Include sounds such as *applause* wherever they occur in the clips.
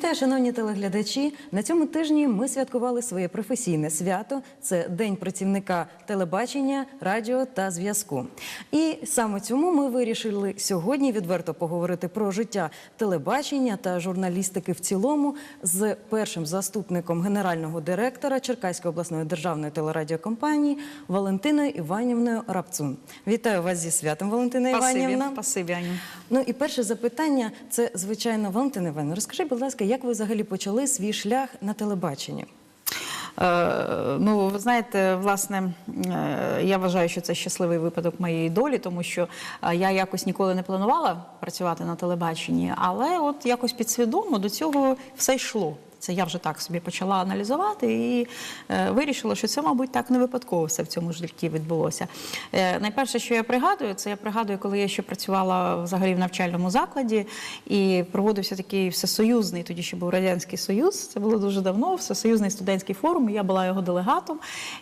Вітаю, шановні телеглядачі. На цьому тижні ми святкували своє професійне свято. Це День працівника телебачення, радіо та зв'язку. І саме цьому ми вирішили сьогодні відверто поговорити про життя телебачення та журналістики в цілому з першим заступником генерального директора Черкаської обласної державної телерадіокомпанії Валентиною Іванівною Рапцун. Вітаю вас зі святом, Валентина Іванівна. Спасибі, Аню. Ну і перше запитання це звичайно Валентина Івановна. Розкажи, будь ласка, як ви взагалі почали свій шлях на телебаченні? Е, ну, ви знаєте, власне, е, я вважаю, що це щасливий випадок моєї долі, тому що е, я якось ніколи не планувала працювати на телебаченні, але от якось підсвідомо до цього все йшло. Це я вже так собі почала аналізувати і е, вирішила, що це, мабуть, так не випадково все в цьому житті відбулося. Е, найперше, що я пригадую, це я пригадую, коли я ще працювала взагалі в навчальному закладі і проводився такий всесоюзний, тоді ще був Радянський Союз, це було дуже давно, всесоюзний студентський форум, і я була його делегатом.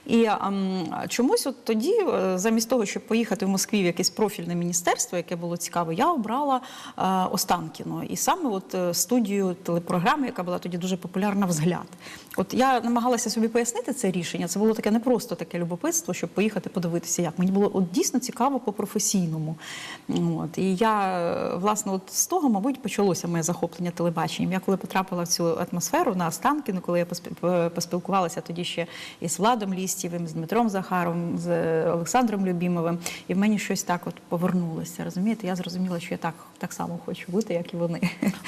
І ем, чомусь от тоді, е, замість того, щоб поїхати в Москві в якесь профільне міністерство, яке було цікаве, я обрала е, Останкіно. І саме от е, студію телепрограми, яка була тоді дуже популярна взгляд. От я намагалася собі пояснити це рішення. Це було таке не просто таке любопитство, щоб поїхати подивитися, як мені було от дійсно цікаво по професійному. От і я власне, от з того, мабуть, почалося моє захоплення телебаченням. Я коли потрапила в цю атмосферу на Останкіно, коли я поспілкувалася тоді ще із Владом Лістєвим, з Дмитром Захаровим, з Олександром Любімовим, і в мені щось так от повернулося. Розумієте, я зрозуміла, що я так, так само хочу бути, як і вони.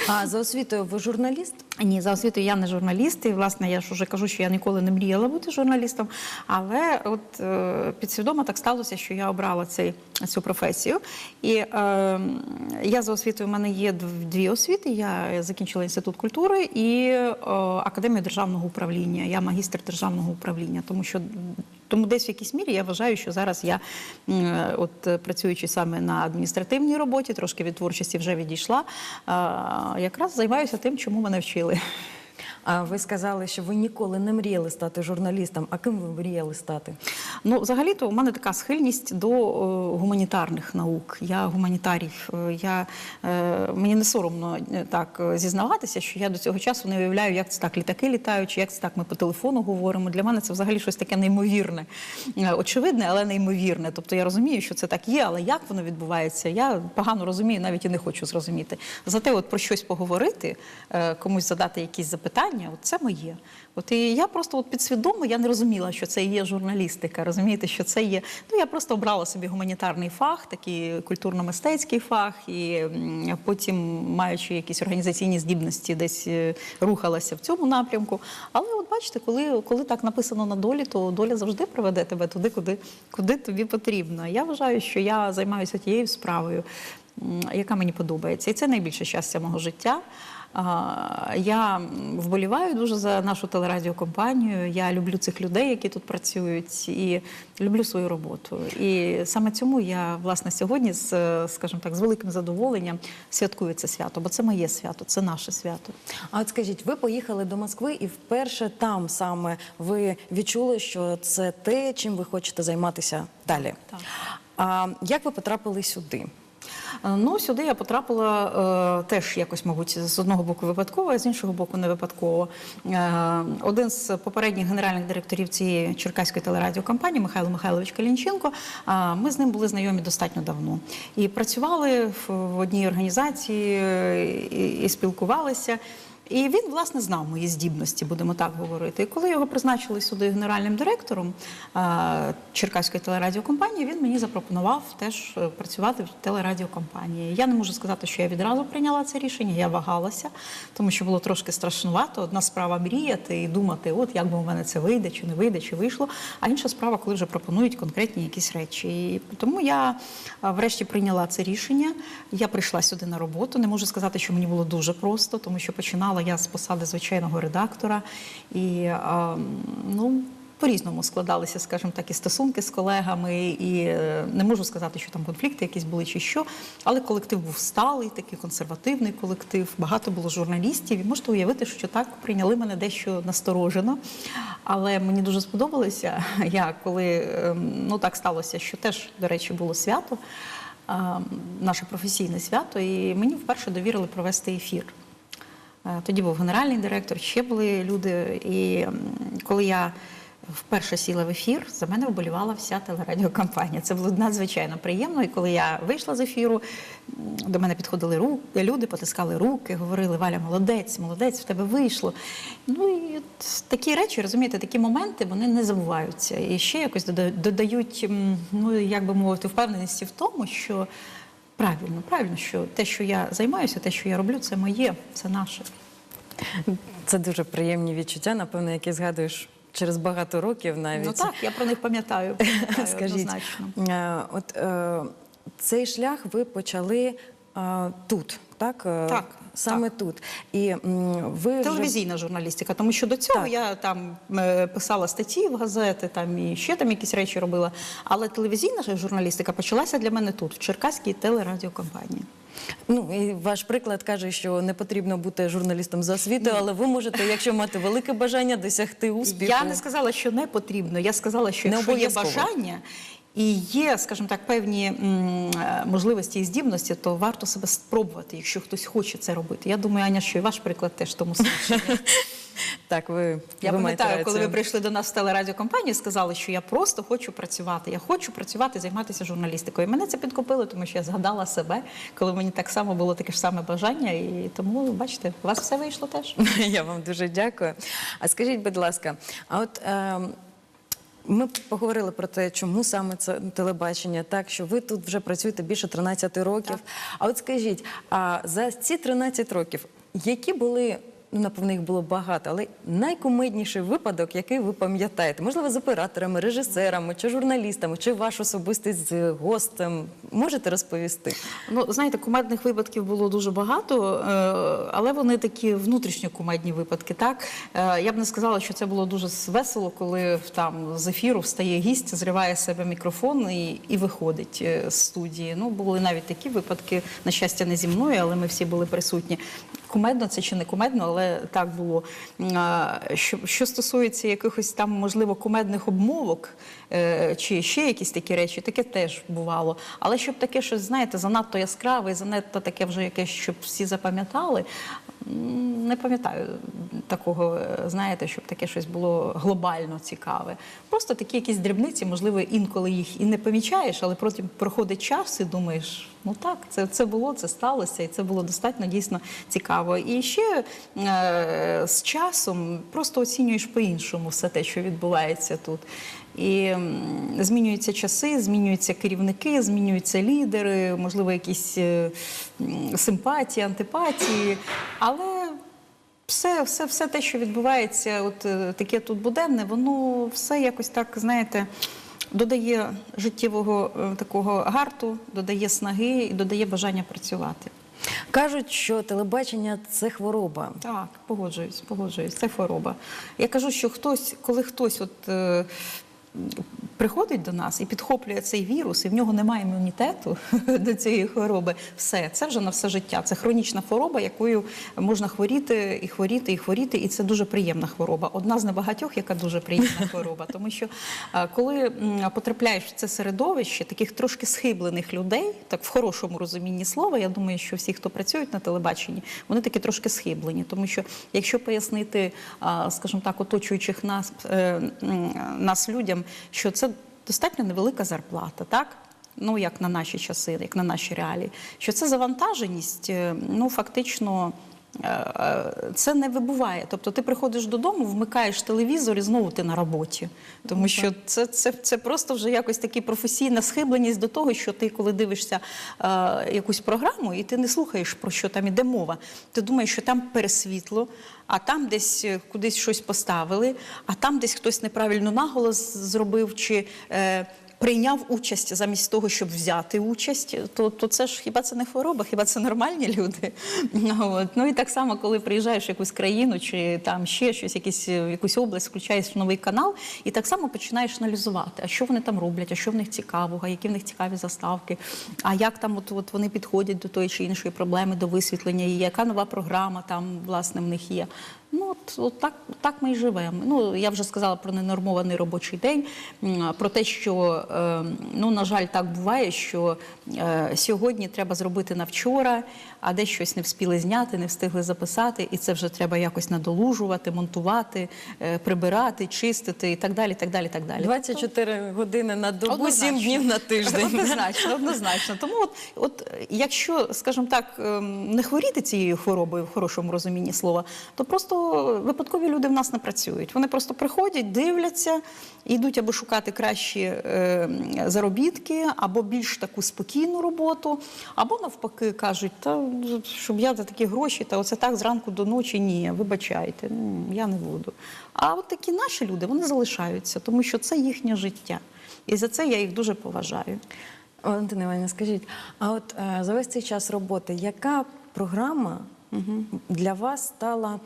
А за освітою ви журналіст? Ні, за освітою я не журналіст, і власне я ж уже кажу, що я ніколи не мріяла бути журналістом. Але от е, підсвідомо так сталося, що я обрала цей, цю професію. І е, я за освітою в мене є дві освіти. Я закінчила інститут культури і е, академію державного управління. Я магістр державного управління, тому що. Тому десь в якійсь мірі я вважаю, що зараз я, от працюючи саме на адміністративній роботі, трошки від творчості вже відійшла, е, якраз займаюся тим, чому мене вчили. А ви сказали, що ви ніколи не мріяли стати журналістом. А ким ви мріяли стати? Ну, взагалі-то у мене така схильність до е, гуманітарних наук. Я гуманітарій. Е, Я, е, мені не соромно так зізнаватися, що я до цього часу не уявляю, як це так літаки літають, чи як це так ми по телефону говоримо. Для мене це взагалі щось таке неймовірне, очевидне, але неймовірне. Тобто я розумію, що це так є, але як воно відбувається, я погано розумію, навіть і не хочу зрозуміти. Зате, от про щось поговорити, комусь задати якісь запитання, от це моє. От і я просто от підсвідомо я не розуміла, що це є журналістика. Розумієте, що це є. Ну я просто обрала собі гуманітарний фах, такий культурно-мистецький фах, і потім, маючи якісь організаційні здібності, десь е, рухалася в цьому напрямку. Але от бачите, коли, коли так написано на долі, то доля завжди приведе тебе туди, куди, куди тобі потрібно. Я вважаю, що я займаюся тією справою, яка мені подобається, і це найбільше щастя мого життя. Я вболіваю дуже за нашу телерадіокомпанію. Я люблю цих людей, які тут працюють, і люблю свою роботу. І саме цьому я власне сьогодні з, скажімо так, з великим задоволенням святкую це свято, бо це моє свято, це наше свято. А от скажіть, ви поїхали до Москви і вперше там саме ви відчули, що це те, чим ви хочете займатися далі. Так. А як ви потрапили сюди? Е, Ну, сюди я потрапила е, теж якось, мабуть, з одного боку випадково, а з іншого боку не випадково. Е, один з попередніх генеральних директорів цієї черкаської телерадіокомпанії Михайло Михайлович Калінченко. ми з ним були знайомі достатньо давно і працювали в, одній організації і спілкувалися. І він, власне, знав мої здібності, будемо так говорити. І коли його призначили сюди генеральним директором е, Черкаської телерадіокомпанії, він мені запропонував теж е, працювати в телерадіокомпанії. Я не можу сказати, що я відразу прийняла це рішення, я вагалася, тому що було трошки страшнувато. Одна справа мріяти і думати, от як би у мене це вийде, чи не вийде, чи вийшло. А інша справа, коли вже пропонують конкретні якісь речі. І тому я е, врешті прийняла це рішення. Я прийшла сюди на роботу. Не можу сказати, що мені було дуже просто, тому що починала я з посади звичайного редактора і ну. По-різному складалися, скажімо так, і стосунки з колегами, і е, не можу сказати, що там конфлікти якісь були чи що. Але колектив був сталий, такий консервативний колектив. Багато було журналістів. І можете уявити, що так прийняли мене дещо насторожено. Але мені дуже сподобалося. *laughs* Я коли е, ну так сталося, що теж, до речі, було свято, е, наше професійне свято, і мені вперше довірили провести ефір. Е, Тоді був генеральний директор, ще були люди. І коли я вперше сіла в ефір, за мене вболівала вся телерадіокомпанія. Це було надзвичайно приємно. І коли я вийшла з ефіру, до мене підходили ру- люди, потискали руки, говорили: Валя, молодець, молодець, в тебе вийшло. Ну і от такі речі, розумієте, такі моменти вони не забуваються. І ще якось дода- додають, ну як би мовити, впевненості в тому, що правильно, правильно, що те, що я займаюся, те, що я роблю, це моє, це наше. Це дуже приємні відчуття, напевно, які згадуєш через багато років навіть. Ну так, я про них пам'ятаю. пам'ятаю *laughs* Скажіть, однозначно. е, от е, цей шлях ви почали тут, так? Е, Так, Саме тут. І ви вже- Телевізійна журналістика, тому що до цього Так. я там е, писала статті в газети, там і ще там якісь речі робила. Але телевізійна журналістика почалася для мене тут, в Черкаській телерадіокомпанії. Ну і ваш приклад каже, що не потрібно бути журналістом за освітою, але ви можете, якщо мати велике бажання, досягти успіху. Я не сказала, що не потрібно. Я сказала, що якщо є бажання і є, скажімо так, певні е, можливості і здібності, то варто себе спробувати, якщо хтось хоче це робити. Я думаю, Аня, що і ваш приклад теж тому свідчення. *laughs* Так, ви Я ви пам'ятаю, коли ви прийшли до нас в телерадіокомпанію, сказали, що я просто хочу працювати. Я хочу працювати, займатися журналістикою. І мене це підкупило, тому що я згадала себе, коли мені так само було таке ж саме бажання. І тому, бачите, у вас все вийшло теж. *laughs* Я вам дуже дякую. А скажіть, будь ласка, а от е, ми поговорили про те, чому саме це телебачення, так що ви тут вже працюєте більше 13 років. А от скажіть, а за ці 13 років, які були. Ну, напевно, їх було багато, але найкумедніший випадок, який ви пам'ятаєте, можливо, з операторами, режисерами чи журналістами, чи ваш особистий з гостем, можете розповісти? Ну, знаєте, кумедних випадків було дуже багато, е, але вони такі внутрішньо кумедні випадки. Так Е, я б не сказала, що це було дуже весело, коли там з ефіру встає гість, зриває себе мікрофон і, і виходить е, з студії. Ну, були навіть такі випадки, на щастя, не зі мною, але ми всі були присутні. Кумедно це чи не кумедно, але так було. Що, що стосується якихось там, можливо, кумедних обмовок е, чи ще якісь такі речі, таке теж бувало. Але щоб таке щось, знаєте, занадто яскраве, і занадто таке вже якесь, щоб всі запам'ятали. Не пам'ятаю такого, е, знаєте, щоб таке щось було глобально цікаве. Просто такі якісь дрібниці, можливо, інколи їх і не помічаєш, але потім проходить час і думаєш, ну так, це, це було, це сталося, і це було достатньо дійсно цікаво. І ще е, з часом просто оцінюєш по-іншому все те, що відбувається тут. І змінюються часи, змінюються керівники, змінюються лідери, можливо, якісь е, симпатії, антипатії. Але все, все, все те, що відбувається, от е, таке тут буденне, воно все якось так, знаєте, додає життєвого е, такого гарту, додає снаги і додає бажання працювати. Кажуть, що телебачення це хвороба. Так, погоджуюсь, погоджуюсь. Це хвороба. Я кажу, що хтось, коли хтось от. Е, Приходить до нас і підхоплює цей вірус, і в нього немає імунітету *laughs* до цієї хвороби. Все, це вже на все життя. Це хронічна хвороба, якою можна хворіти і хворіти, і хворіти. І це дуже приємна хвороба. Одна з небагатьох, яка дуже приємна хвороба. Тому що е, коли потрапляєш в це середовище таких трошки схиблених людей, так в хорошому розумінні слова, я думаю, що всі, хто працюють на телебаченні, вони такі трошки схиблені. Тому що якщо пояснити, скажімо так, оточуючих нас, е, нас людям, що це достатньо невелика зарплата, так? Ну, як на наші часи, як на наші реалії, що це завантаженість, е, ну фактично. Е, е, Це не вибуває. Тобто ти приходиш додому, вмикаєш телевізор і знову ти на роботі. Тому що це, це, це просто вже якось така професійна схибленість до того, що ти, коли дивишся е, якусь програму, і ти не слухаєш, про що там іде мова. Ти думаєш, що там пересвітло, а там десь е, кудись щось поставили, а там десь хтось неправильно наголос зробив. чи... Е, прийняв участь замість того, щоб взяти участь, то, то це ж хіба це не хвороба, хіба це нормальні люди? *laughs* От. Ну і так само, коли приїжджаєш в якусь країну чи там ще щось, якісь, якусь область, включаєш новий канал, і так само починаєш аналізувати, а що вони там роблять, а що в них цікавого, які в них цікаві заставки, а як там от, от вони підходять до тої чи іншої проблеми, до висвітлення, і яка нова програма там власне в них є. Ну, от, от так, так ми і живемо. Ну, я вже сказала про ненормований робочий день, про те, що, е, ну, на жаль, так буває, що е, сьогодні треба зробити на вчора, а десь щось не вспіли зняти, не встигли записати, і це вже треба якось надолужувати, монтувати, е, прибирати, чистити і так далі. так далі, так далі. 24 години на добу, 7 днів на тиждень. Однозначно, однозначно. Тому, от, от якщо, скажімо так, ем, не хворіти цією хворобою в хорошому розумінні слова, то просто випадкові люди в нас не працюють. Вони просто приходять, дивляться, йдуть або шукати кращі е, заробітки, або більш таку спокійну роботу, або навпаки кажуть, та щоб я за такі гроші, та оце так зранку до ночі, ні, вибачайте, м, я не буду. А от такі наші люди вони залишаються, тому що це їхнє життя. І за це я їх дуже поважаю. Валентина Іванівна, скажіть, а от е, за весь цей час роботи, яка програма для вас стала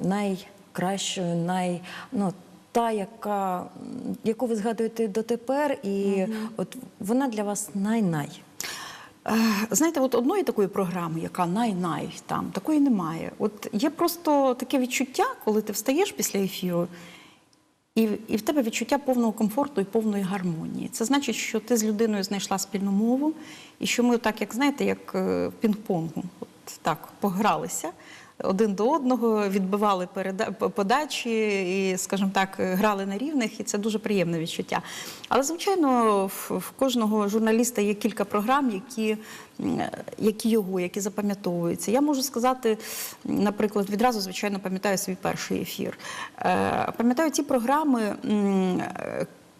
найкращою, най, ну, та, яка, яку ви згадуєте дотепер, і от вона для вас най-най? Е, Знаєте, от одної такої програми, яка най-най там, такої немає. От є просто таке відчуття, коли ти встаєш після ефіру, і, і в тебе відчуття повного комфорту і повної гармонії. Це значить, що ти з людиною знайшла спільну мову, і що ми так, як знаєте, як е, в пінг-понгу, от так погралися. Один до одного відбивали подачі і, скажімо так, грали на рівних, і це дуже приємне відчуття. Але, звичайно, в, в кожного журналіста є кілька програм, які, які його, які запам'ятовуються. Я можу сказати, наприклад, відразу, звичайно, пам'ятаю свій перший ефір. Е, Пам'ятаю ті програми.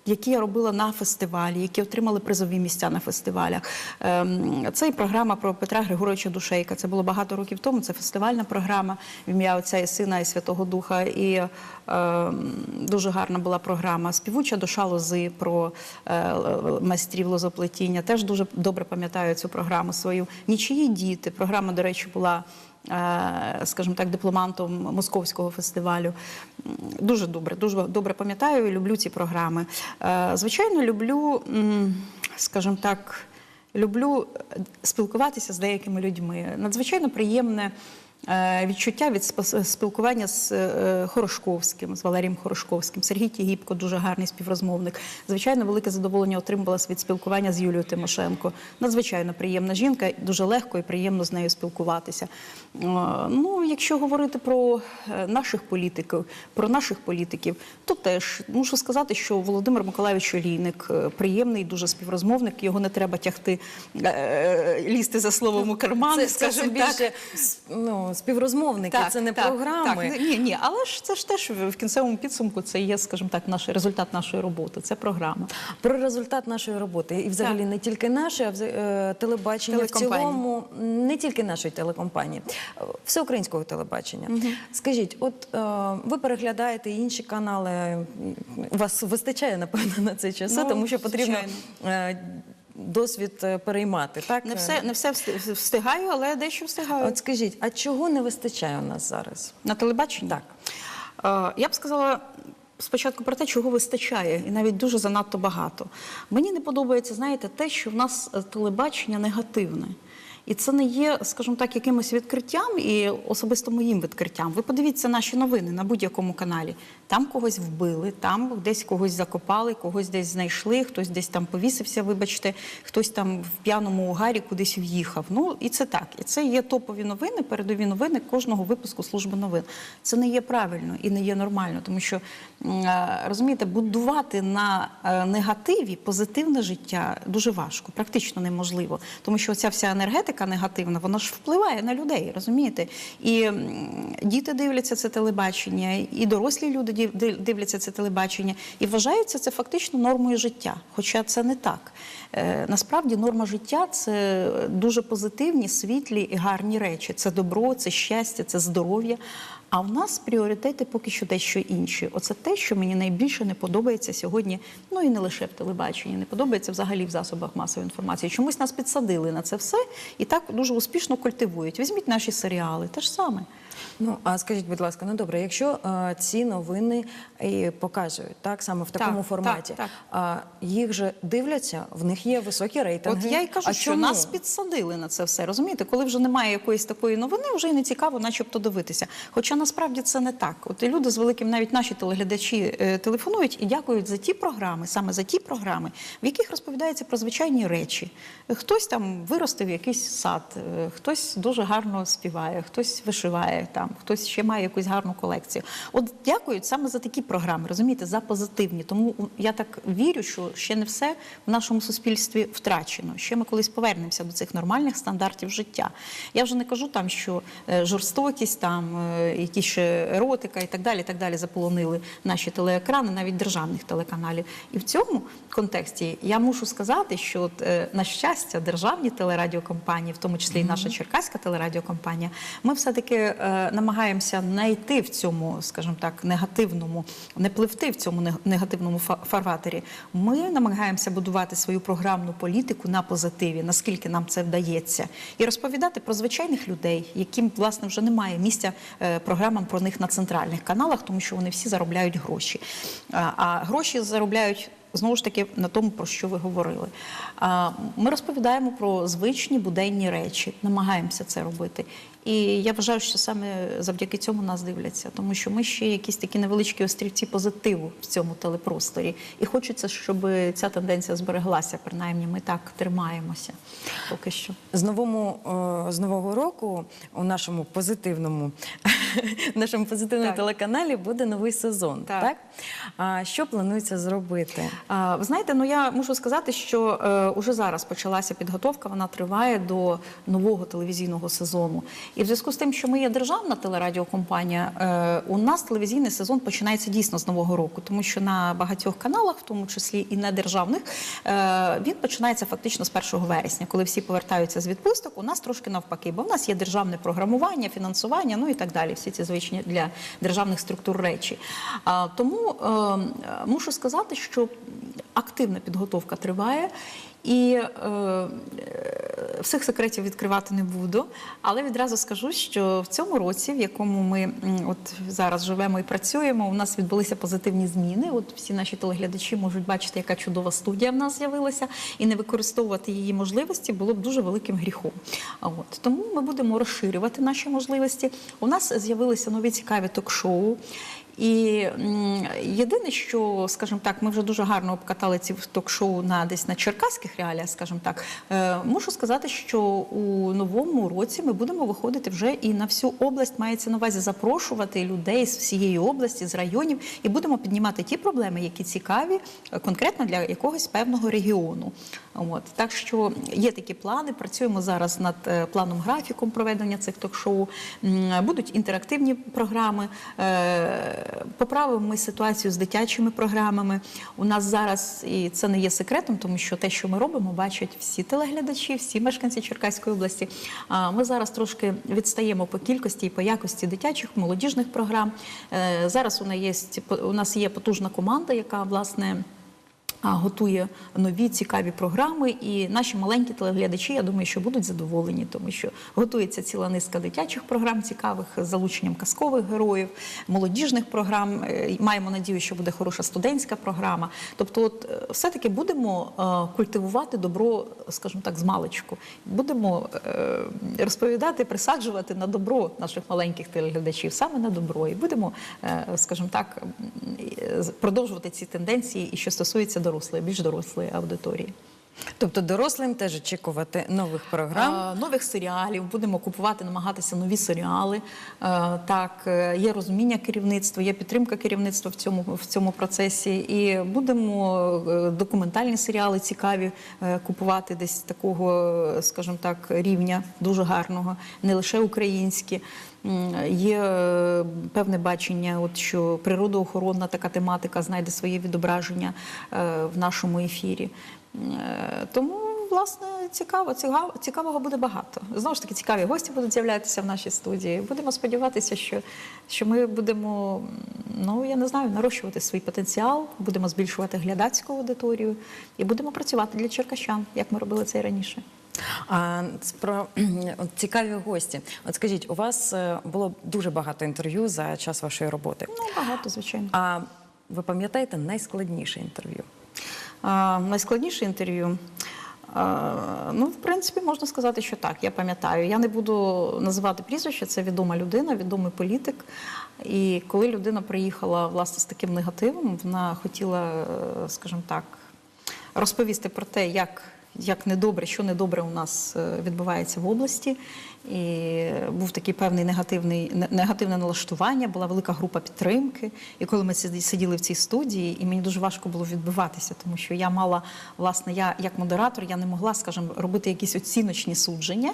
Які я робила на фестивалі, які отримали призові місця на фестивалях. Ем, Це і програма про Петра Григоровича Душейка. Це було багато років тому. Це фестивальна програма в ім'я Отця і Сина і Святого Духа. І ем, дуже гарна була програма Співуча душа лози про е, майстрів лозоплетіння. Теж дуже добре пам'ятаю цю програму свою. Нічиї діти. Програма, до речі, була скажімо так, дипломантом московського фестивалю. Дуже добре, дуже добре пам'ятаю і люблю ці програми. Е, Звичайно, люблю, скажімо так, люблю е, спілкуватися з деякими людьми. Надзвичайно приємне. Е, Відчуття від спілкування з е, Хорошковським, з Валерієм Хорошковським. Сергій Тігіпко дуже гарний співрозмовник. Звичайно, велике задоволення отримувала від спілкування з Юлією Тимошенко. Надзвичайно приємна жінка, дуже легко і приємно з нею спілкуватися. Е, Ну, якщо говорити про наших політиків, про наших політиків, то теж мушу сказати, що Володимир Миколайович Олійник приємний, дуже співрозмовник. Його не треба тягти, лізти за словом у карман, Це, це скажімо так. більше с- ну, співрозмовники, це не програми. Так, ні, ні, але ж це ж теж в кінцевому підсумку це є, скажімо так, наш результат нашої роботи. Це програма. Про результат нашої роботи і взагалі Так. не тільки нашої, а е, телебачення в цілому, не тільки нашої телекомпанії, е, всеукраїнського телебачення. Скажіть, от е, ви переглядаєте інші канали, у вас вистачає напевно на це часу, Ну, тому що потрібно звичайно. Е, досвід е, переймати. Так Не все, не все встигаю, але дещо встигаю. От скажіть, а чого не вистачає у нас зараз? На телебаченні? Так. Е, Я б сказала спочатку про те, чого вистачає, і навіть дуже занадто багато. Мені не подобається, знаєте, те, що в нас е, телебачення негативне. І це не є, скажімо так, якимось відкриттям і особисто моїм відкриттям. Ви подивіться наші новини на будь-якому каналі. Там когось вбили, там десь когось закопали, когось десь знайшли, хтось десь там повісився, вибачте, хтось там в п'яному угарі кудись в'їхав. Ну і це так. І це є топові новини, передові новини кожного випуску служби новин. Це не є правильно і не є нормально, тому що е, розумієте, будувати на е, негативі позитивне життя дуже важко, практично неможливо. Тому що ця вся енергетика негативна, вона ж впливає на людей, розумієте? І діти дивляться це телебачення, і дорослі люди дивляться це телебачення, і вважаються це фактично нормою життя. Хоча це не так. Е, Насправді норма життя це дуже позитивні, світлі і гарні речі. Це добро, це щастя, це здоров'я. А в нас пріоритети поки що дещо інші. Оце те, що мені найбільше не подобається сьогодні. Ну і не лише в телебаченні, не подобається взагалі в засобах масової інформації. Чомусь нас підсадили на це все і так дуже успішно культивують. Візьміть наші серіали, те ж саме. Ну а скажіть, будь ласка, ну добре, якщо е, ці новини і показують так саме в такому Так, форматі, так, а їх же дивляться, в них є високі рейтинги. От я й кажу, а що чому? нас підсадили на це все. Розумієте, коли вже немає якоїсь такої новини, вже й не цікаво, начебто дивитися. Хоча насправді це не так. От і люди з великим, навіть наші телеглядачі е, телефонують і дякують за ті програми, саме за ті програми, в яких розповідається про звичайні речі. Хтось там виростив якийсь сад, е, хтось дуже гарно співає, хтось вишиває там, хтось ще має якусь гарну колекцію. От дякують саме за такі програми, розумієте, за позитивні. Тому я так вірю, що ще не все в нашому суспільстві втрачено. Ще ми колись повернемося до цих нормальних стандартів життя. Я вже не кажу там, що е, жорстокість, там е, якісь ще еротика і так далі, і так далі заполонили наші телеекрани, навіть державних телеканалів. І в цьому контексті я мушу сказати, що от, е, на щастя, державні телерадіокомпанії, в тому числі і наша черкаська телерадіокомпанія, ми все-таки е, намагаємося не йти в цьому, скажімо так, негативному, не пливти в цьому негативному фарватері. Ми намагаємося будувати свою програмну політику на позитиві, наскільки нам це вдається, і розповідати про звичайних людей, яким власне вже немає місця е, програмам про них на центральних каналах, тому що вони всі заробляють гроші. А, а гроші заробляють. Знову ж таки на тому, про що ви говорили. Ми розповідаємо про звичні буденні речі, намагаємося це робити. І я вважаю, що саме завдяки цьому нас дивляться, тому що ми ще якісь такі невеличкі острівці позитиву в цьому телепросторі. І хочеться, щоб ця тенденція збереглася. Принаймні, ми так тримаємося поки що. З новому з нового року у нашому позитивному *laughs* нашому позитивному телеканалі буде новий сезон. Так. Так. А що планується зробити? А, Ви знаєте, ну я мушу сказати, що е, уже зараз почалася підготовка, вона триває до нового телевізійного сезону. І в зв'язку з тим, що ми є державна телерадіокомпанія, е, у нас телевізійний сезон починається дійсно з нового року, тому що на багатьох каналах, в тому числі і недержавних, е, він починається фактично з 1 вересня, коли всі повертаються з відпусток. У нас трошки навпаки, бо в нас є державне програмування, фінансування, ну і так далі. Всі ці звичні для державних структур речі. Тому е, мушу сказати, що активна підготовка триває. І е, всіх секретів відкривати не буду, але відразу скажу, що в цьому році, в якому ми от зараз живемо і працюємо, у нас відбулися позитивні зміни. От всі наші телеглядачі можуть бачити, яка чудова студія в нас з'явилася, і не використовувати її можливості було б дуже великим гріхом. От тому ми будемо розширювати наші можливості. У нас з'явилися нові цікаві ток-шоу. І єдине, що, скажімо так, ми вже дуже гарно обкатали ці ток-шоу на десь на черкаських реаліях, скажімо так. Е, мушу сказати, що у новому році ми будемо виходити вже і на всю область мається на увазі запрошувати людей з всієї області, з районів, і будемо піднімати ті проблеми, які цікаві е, конкретно для якогось певного регіону. От так що є такі плани. Працюємо зараз над е, планом графіком проведення цих ток-шоу. Будуть інтерактивні програми. Е, Поправимо ми ситуацію з дитячими програмами. У нас зараз і це не є секретом, тому що те, що ми робимо, бачать всі телеглядачі, всі мешканці Черкаської області. Ми зараз трошки відстаємо по кількості і по якості дитячих молодіжних програм. Е, Зараз у нас є потужна команда, яка власне. Готує нові цікаві програми, і наші маленькі телеглядачі, я думаю, що будуть задоволені, тому що готується ціла низка дитячих програм цікавих з залученням казкових героїв, молодіжних програм. Е, Маємо надію, що буде хороша студентська програма. Тобто, от е, все-таки будемо е, культивувати добро, скажімо так, з маличку. Будемо розповідати, присаджувати на добро наших маленьких телеглядачів, саме на добро, і будемо, скажімо так, продовжувати ці тенденції, і що стосується дорослої, більш дорослої аудиторії. Тобто дорослим теж очікувати нових програм. Е, нових серіалів, будемо купувати, намагатися нові серіали. Е, Так, е, є розуміння керівництва, є підтримка керівництва в цьому, в цьому процесі. І будемо документальні серіали цікаві купувати десь такого, скажімо так, рівня дуже гарного, не лише українські. Є певне бачення, от що природоохоронна така тематика знайде своє відображення в нашому ефірі. Е, Тому, власне, цікаво, цікаво, цікавого буде багато. Знову ж таки, цікаві гості будуть з'являтися в нашій студії. Будемо сподіватися, що, що ми будемо, ну я не знаю, нарощувати свій потенціал, будемо збільшувати глядацьку аудиторію і будемо працювати для черкащан, як ми робили це і раніше. А про от цікаві гості. От скажіть, у вас е, було дуже багато інтерв'ю за час вашої роботи. Ну, багато, звичайно. А ви пам'ятаєте найскладніше інтерв'ю? Найскладніше інтерв'ю. Ну, в принципі, можна сказати, що так. Я пам'ятаю. Я не буду називати прізвище, це відома людина, відомий політик. І коли людина приїхала власне з таким негативом, вона хотіла, е, скажімо так, розповісти про те, як, як недобре, що недобре у нас е, відбувається в області. І був такий певний негативний негативне налаштування, була велика група підтримки. І коли ми сиділи в цій студії, і мені дуже важко було відбиватися, тому що я мала, власне, я як модератор, я не могла, скажімо, робити якісь оціночні судження.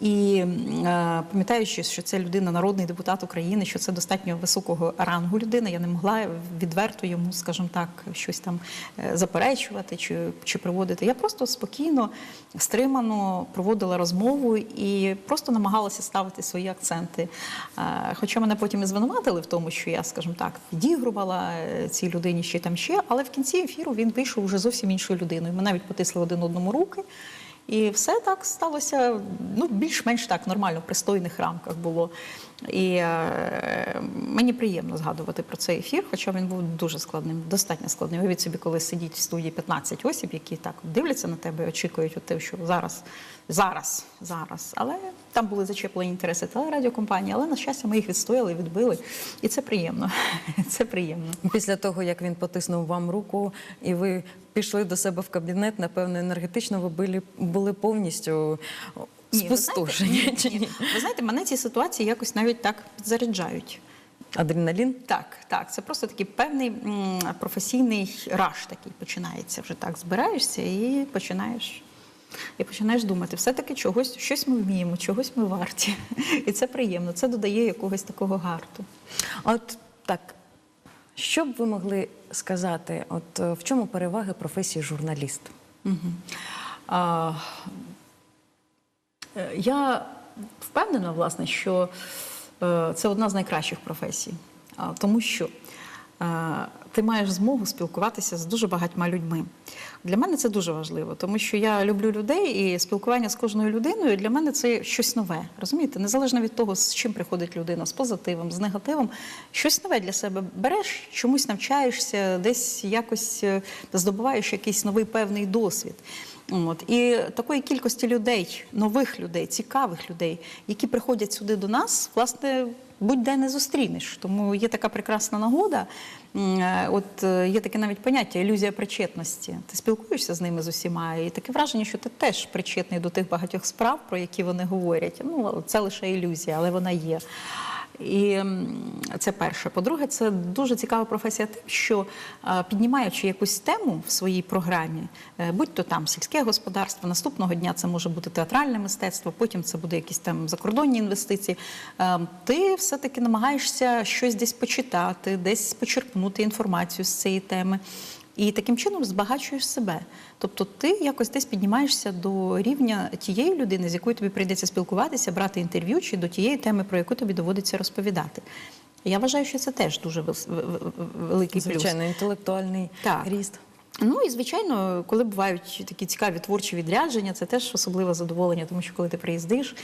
І е, пам'ятаючи, що це людина, народний депутат України, що це достатньо високого рангу людина, я не могла відверто йому, скажімо так, щось там е, заперечувати чи, чи приводити. Я просто спокійно, стримано проводила розмову і просто намагалася ставити свої акценти. Е, Хоча мене потім і звинуватили в тому, що я, скажімо так, підігрувала е, цій людині ще там ще, але в кінці ефіру він вийшов уже зовсім іншою людиною. Ми навіть потисли один одному руки. І все так сталося ну, більш-менш так нормально, в пристойних рамках було. І е, мені приємно згадувати про цей ефір, хоча він був дуже складним, достатньо складним. Уявіть собі, коли сидіть в студії 15 осіб, які так дивляться на тебе і очікують от те, що зараз, зараз, зараз. Але там були зачеплені інтереси телерадіокомпанії, але на щастя ми їх відстояли, відбили. І це приємно. *laughs* Це приємно. Після того, як він потиснув вам руку, і ви пішли до себе в кабінет, напевно, енергетично ви були повністю Ні, ви знаєте, ні, ні. Ви знаєте, мене ці ситуації якось навіть так підзаряджають. Адреналін? Так, так, це просто такий певний м, професійний раш такий починається. Вже так збираєшся і починаєш. І починаєш думати, все-таки чогось, щось ми вміємо, чогось ми варті. *laughs* І це приємно, це додає якогось такого гарту. А От так, що б ви могли сказати, от е, в чому переваги професії журналіст? А, е, я впевнена, власне, що е, це одна з найкращих професій, тому що е, ти маєш змогу спілкуватися з дуже багатьма людьми. Для мене це дуже важливо, тому що я люблю людей і спілкування з кожною людиною для мене це щось нове. Розумієте, незалежно від того, з чим приходить людина, з позитивом, з негативом, щось нове для себе береш, чомусь навчаєшся, десь якось е, здобуваєш якийсь новий певний досвід. От. І такої кількості людей, нових людей, цікавих людей, які приходять сюди до нас, власне, будь-де не зустрінеш. Тому є така прекрасна нагода. Е, От е, є таке навіть поняття ілюзія причетності. Ти спілкуєшся з ними з усіма, і таке враження, що ти теж причетний до тих багатьох справ, про які вони говорять. Ну, це лише ілюзія, але вона є. І це перше. По-друге, це дуже цікава професія тим, що е, піднімаючи якусь тему в своїй програмі, е, будь то там сільське господарство, наступного дня це може бути театральне мистецтво, потім це буде якісь там закордонні інвестиції. е, Ти все-таки намагаєшся щось десь почитати, десь почерпнути інформацію з цієї теми. І таким чином збагачуєш себе. Тобто ти якось десь піднімаєшся до рівня тієї людини, з якою тобі прийдеться спілкуватися, брати інтерв'ю, чи до тієї теми, про яку тобі доводиться розповідати. Я вважаю, що це теж дуже великий великий плюс. Звичайно, інтелектуальний Так. ріст. Ну і звичайно, коли бувають такі цікаві творчі відрядження, це теж особливе задоволення, тому що коли ти приїздиш,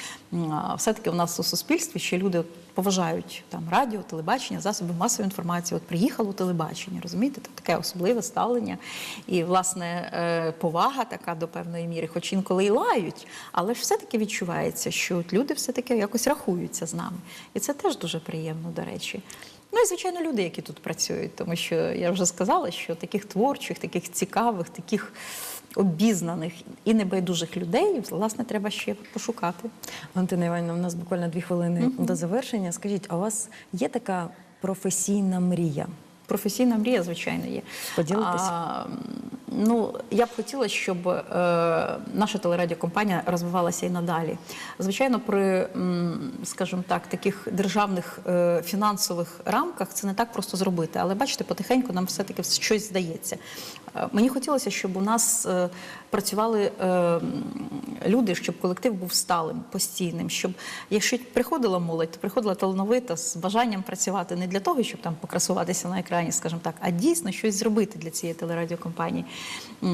все-таки в нас у суспільстві ще люди поважають там радіо, телебачення, засоби масової інформації. От приїхало телебачення, розумієте, це таке особливе ставлення і власне е, повага така до певної міри, хоч інколи і лають, але ж все-таки відчувається, що люди все-таки якось рахуються з нами. І це теж дуже приємно, до речі. Ну і звичайно, люди, які тут працюють, тому що я вже сказала, що таких творчих, таких цікавих, таких обізнаних і небайдужих людей, власне, треба ще пошукати. Валентина Іванівна, у нас буквально дві хвилини до завершення. Скажіть, а у вас є така професійна мрія? Професійна мрія, звичайно, є. Поділитися. Ну, я б хотіла, щоб е, наша телерадіокомпанія розвивалася і надалі. Звичайно, при, скажімо так, таких державних е, фінансових рамках це не так просто зробити. Але бачите, потихеньку нам все-таки щось здається. Мені хотілося, щоб у нас е, працювали е, люди, щоб колектив був сталим, постійним, щоб якщо приходила молодь, то приходила талановита з бажанням працювати не для того, щоб там покрасуватися на екрані, скажімо так, а дійсно щось зробити для цієї телерадіокомпанії. Е,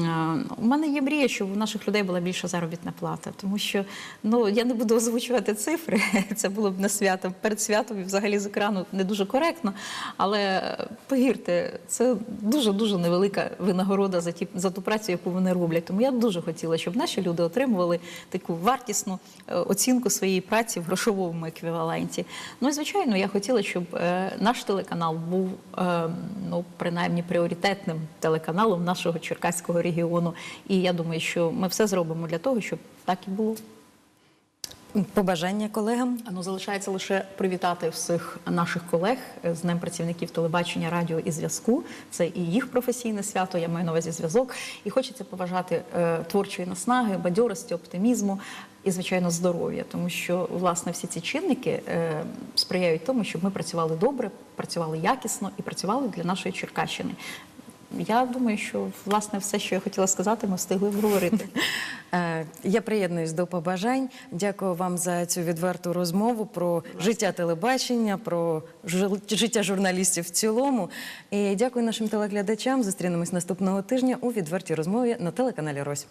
У мене є мрія, щоб у наших людей була більша заробітна плата, тому що ну я не буду озвучувати цифри. *laughs* Це було б на свято перед святом і взагалі з екрану не дуже коректно. Але повірте, це дуже дуже невелика винагорода за ті за ту працю, яку вони роблять. Тому я дуже хотіла, щоб наші люди отримували таку вартісну е, оцінку своєї праці в грошовому еквіваленті. Ну і звичайно, я хотіла, щоб е, наш телеканал був е, ну принаймні пріоритетним телеканалом нашого Черкаського регіону. І я думаю, що ми все зробимо для того, щоб так і було. Побажання колегам. Ну, залишається лише привітати всіх наших колег з Днем працівників телебачення, радіо і зв'язку. Це і їх професійне свято, я маю на увазі зв'язок. І хочеться побажати е, творчої наснаги, бадьорості, оптимізму і, звичайно, здоров'я, тому що власне всі ці чинники е, сприяють тому, щоб ми працювали добре, працювали якісно і працювали для нашої Черкащини. Я думаю, що власне все, що я хотіла сказати, ми встигли обговорити. *laughs* Е, Я приєднуюсь до побажань. Дякую вам за цю відверту розмову про життя телебачення, про життя журналістів в цілому. І дякую нашим телеглядачам. Зустрінемось наступного тижня у відвертій розмові на телеканалі Рось.